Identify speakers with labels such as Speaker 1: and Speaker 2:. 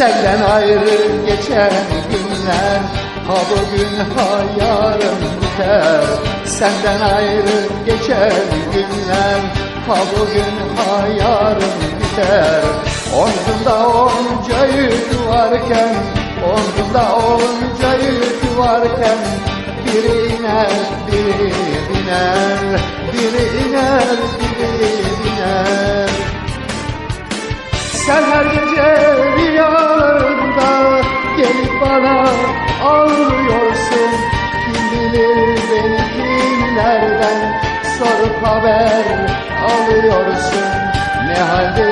Speaker 1: Senden ayrı geçen günler. Ha bugün ha yarın biter. Senden ayrı geçen günler. Ha bugün ha yarın biter. Omzunda onca yük varken Omzunda onca yük varken Biri iner, biri biner. Biri iner, biri biner. Sen her gece Gelip bana ağlıyorsun? Kim bilir beni kimlerden Sorup haber alıyorsun? Ne musun